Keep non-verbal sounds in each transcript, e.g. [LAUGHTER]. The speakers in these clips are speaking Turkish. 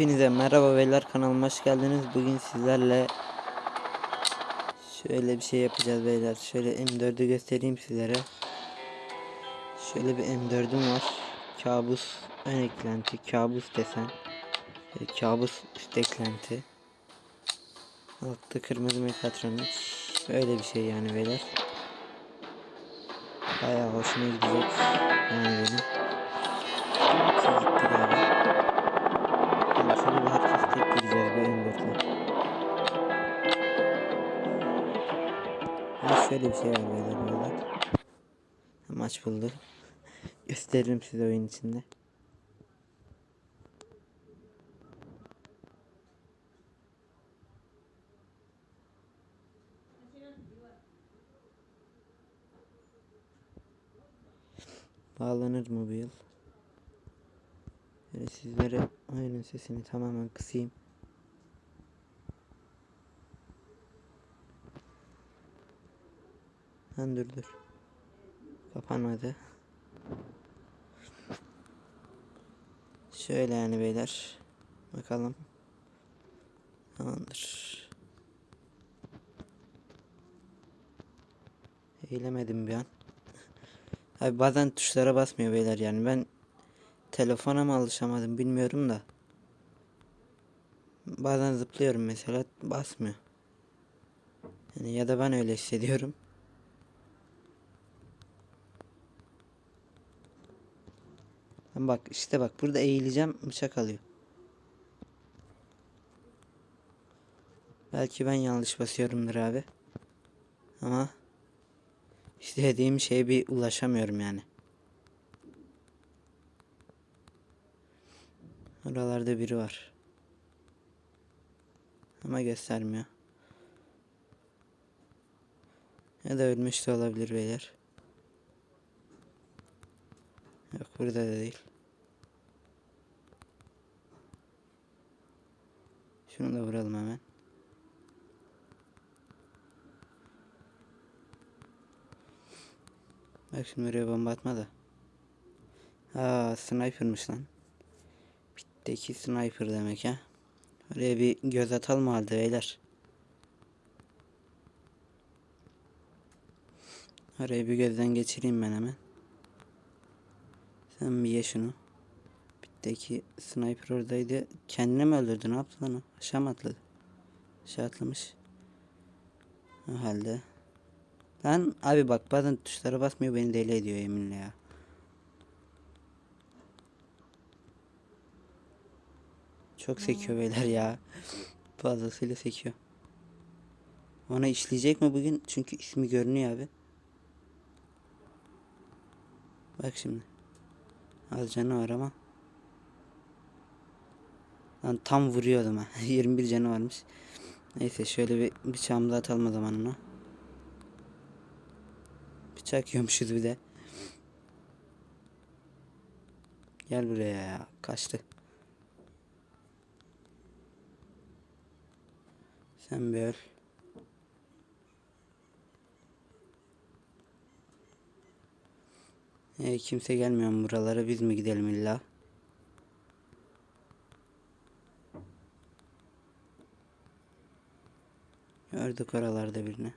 Hepinize merhaba beyler kanalıma hoş geldiniz. Bugün sizlerle şöyle bir şey yapacağız beyler. Şöyle M4'ü göstereyim sizlere. Şöyle bir M4'üm var. Kabus ön eklenti, kabus desen. kabus üst eklenti. Altta kırmızı mekatronik. Böyle bir şey yani beyler. Bayağı hoşuma gidecek. Yani benim. Gitti galiba. Yani şöyle bir herkes tek gireceğiz bu M4'le. Ha bir şey var böyle böyle. Maç buldu. [LAUGHS] Gösteririm size oyun içinde. Bağlanır mı bu yıl? Böyle sizlere oyunun sesini tamamen kısayım. Lan dur dur. Kapanmadı. Şöyle yani beyler. Bakalım. Tamamdır. Eğilemedim bir an. Abi bazen tuşlara basmıyor beyler yani ben telefona mı alışamadım bilmiyorum da. Bazen zıplıyorum mesela basmıyor. Yani ya da ben öyle hissediyorum. Bak işte bak burada eğileceğim bıçak alıyor. Belki ben yanlış basıyorumdur abi. Ama istediğim şeye bir ulaşamıyorum yani. Oralarda biri var. Ama göstermiyor. Ya da ölmüş de olabilir beyler. Yok burada da değil. Şunu da vuralım hemen. Bak şimdi oraya bomba atma da. Aa sniper'mış lan. Bitteki sniper demek ha. Oraya bir göz atalım halde beyler. Orayı bir gözden geçireyim ben hemen. Sen bir ye şunu. Bitteki sniper oradaydı. Kendine mi öldürdü? Ne yaptı lan o? Aşağı mı atladı? Aşağı atlamış. O halde. Lan abi bak bazen tuşlara basmıyor beni deli ediyor yeminle ya. Çok sekiyor beyler ya. Fazlasıyla sekiyor. Ona işleyecek mi bugün? Çünkü ismi görünüyor abi. Bak şimdi. Az canı var ama. Lan tam vuruyordum ha. [LAUGHS] 21 canı varmış. Neyse şöyle bir bıçağımı da atalım o zaman ona. Bıçak yiyormuşuz bir de. Gel buraya ya. Kaçtı. Sen bir öl. E, kimse gelmiyor buralara biz mi gidelim illa? Gördük oralarda birini.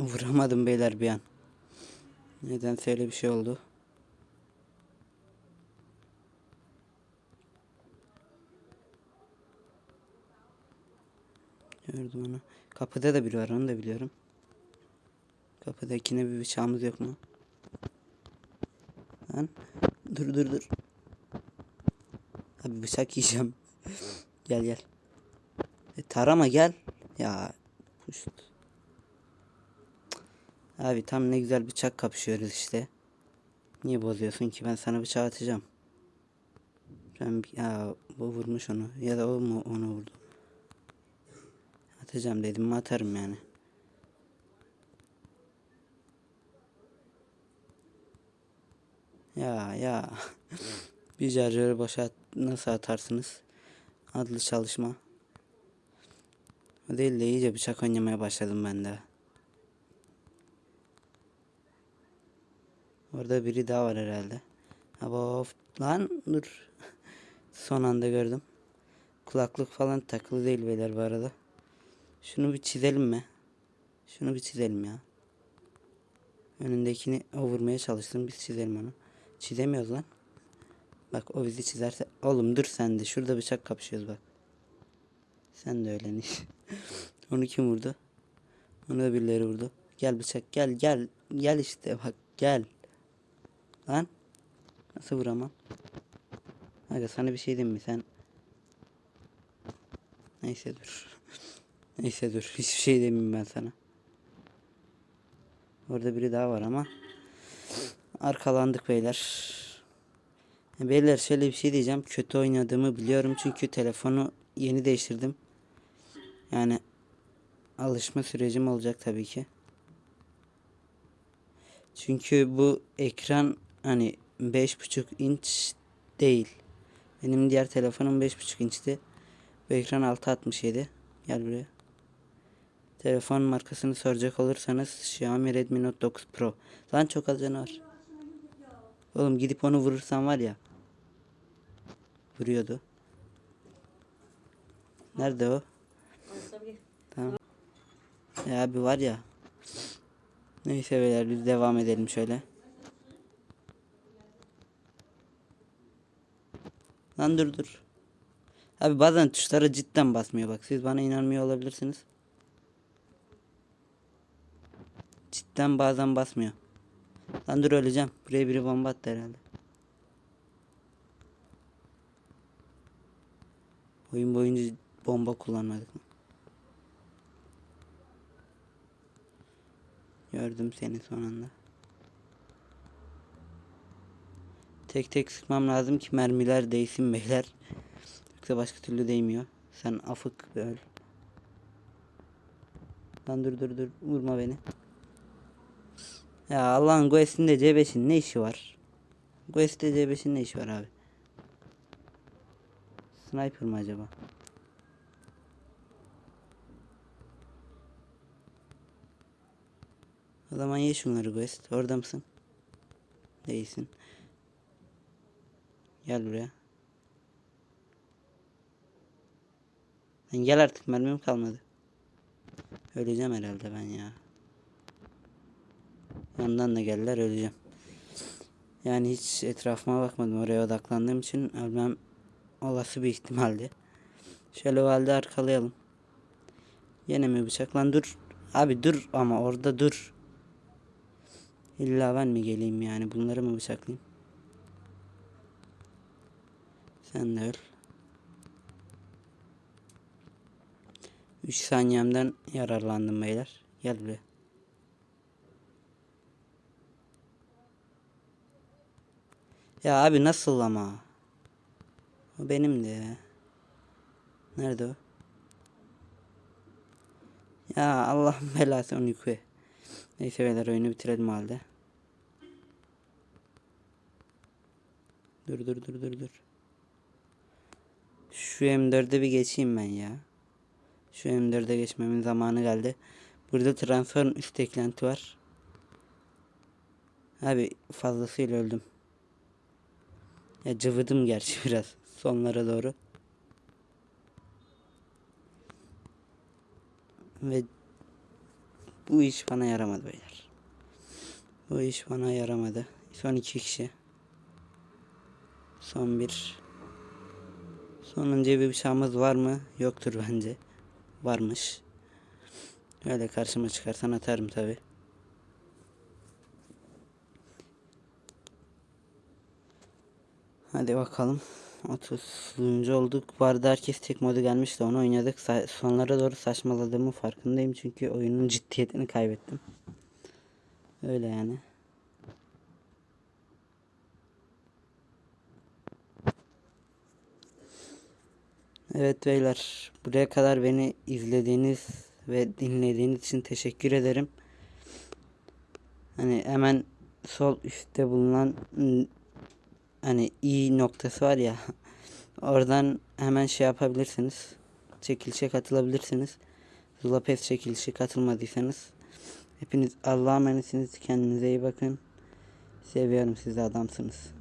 Vuramadım beyler bir an. Nedense öyle bir şey oldu. Gördüm onu. Kapıda da biri var onu da biliyorum. Kapıdakine bir bıçağımız yok mu? Lan dur dur dur. Abi bıçak yiyeceğim. [LAUGHS] gel gel. E, tarama gel. Ya puşt. Abi tam ne güzel bıçak kapışıyoruz işte. Niye bozuyorsun ki ben sana bıçağı atacağım. Ben ya bu vurmuş onu ya da o mu onu vurdu. Atacağım dedim mi atarım yani. Ya ya. [LAUGHS] bir şarjörü boşa at- nasıl atarsınız? Adlı çalışma. O değil de iyice bıçak oynamaya başladım ben de. Orada biri daha var herhalde. Abi of lan dur. [LAUGHS] Son anda gördüm. Kulaklık falan takılı değil beyler bu arada. Şunu bir çizelim mi? Şunu bir çizelim ya. Önündekini vurmaya çalıştım. Biz çizelim onu. Çizemiyoruz lan. Bak o bizi çizerse. Oğlum dur sen de. Şurada bıçak kapışıyoruz bak. Sen de öyle iş. [LAUGHS] Onu kim vurdu? Onu da birileri vurdu. Gel bıçak gel gel. Gel işte bak gel. Lan. Nasıl vuramam? Aga sana bir şey diyeyim mi sen? Neyse dur. [LAUGHS] Neyse dur. Hiçbir şey demeyeyim ben sana. Orada biri daha var ama. Arkalandık beyler. Beyler şöyle bir şey diyeceğim. Kötü oynadığımı biliyorum çünkü telefonu yeni değiştirdim. Yani alışma sürecim olacak tabii ki. Çünkü bu ekran hani 5.5 inç değil. Benim diğer telefonum 5.5 inçti. Bu ekran 6.67. Gel buraya. Telefon markasını soracak olursanız Xiaomi Redmi Note 9 Pro. Lan çok az canı var. Oğlum gidip onu vurursan var ya. Vuruyordu. Nerede o? Tamam. Ya abi var ya. Neyse beyler biz devam edelim şöyle. Lan dur dur. Abi bazen tuşlara cidden basmıyor bak. Siz bana inanmıyor olabilirsiniz. Cidden bazen basmıyor. Lan dur öleceğim. Buraya biri bomba attı herhalde. Oyun boyunca bomba kullanmadık mı? Gördüm seni son anda. Tek tek sıkmam lazım ki mermiler değsin beyler. Yoksa başka türlü değmiyor. Sen afık öl. Lan dur dur dur vurma beni. Ya Allah'ın Guest'inde C5'in ne işi var? Guest'te C5'in ne işi var abi? Sniper mı acaba? O zaman ye şunları Guest. Orada mısın? Değilsin. Gel buraya. Lan gel artık mermim kalmadı. Öleceğim herhalde ben ya. Yandan da geldiler öleceğim. Yani hiç etrafıma bakmadım. Oraya odaklandığım için ölmem olası bir ihtimaldi. Şöyle o halde arkalayalım. Yine mi bıçak dur. Abi dur ama orada dur. İlla ben mi geleyim yani bunları mı bıçaklayayım? Sen öl. 3 saniyemden yararlandım beyler. Gel buraya. Ya abi nasıl ama? O benim de. Nerede o? Ya Allah'ın [LAUGHS] belası onu yıkıyor. Neyse beyler oyunu bitirelim halde. Dur dur dur dur dur. Şu M4'e bir geçeyim ben ya. Şu M4'e geçmemin zamanı geldi. Burada transfer üst eklenti var. Abi fazlasıyla öldüm. Ya cıvıdım gerçi [LAUGHS] biraz sonlara doğru. Ve bu iş bana yaramadı beyler. Bu iş bana yaramadı. Son iki kişi. Son bir. Sonuncu bir bıçağımız var mı? Yoktur bence. Varmış. Öyle karşıma çıkarsan atarım tabi. Hadi bakalım. 30. olduk. Arada herkes tek modu gelmişti. Onu oynadık. Sa- sonlara doğru saçmaladığımın farkındayım. Çünkü oyunun ciddiyetini kaybettim. Öyle yani. Evet beyler. Buraya kadar beni izlediğiniz ve dinlediğiniz için teşekkür ederim. Hani hemen sol üstte bulunan hani i noktası var ya [LAUGHS] oradan hemen şey yapabilirsiniz. Çekilişe katılabilirsiniz. Zulapes çekilişe katılmadıysanız hepiniz Allah'a emanetsiniz. Kendinize iyi bakın. Seviyorum sizi adamsınız.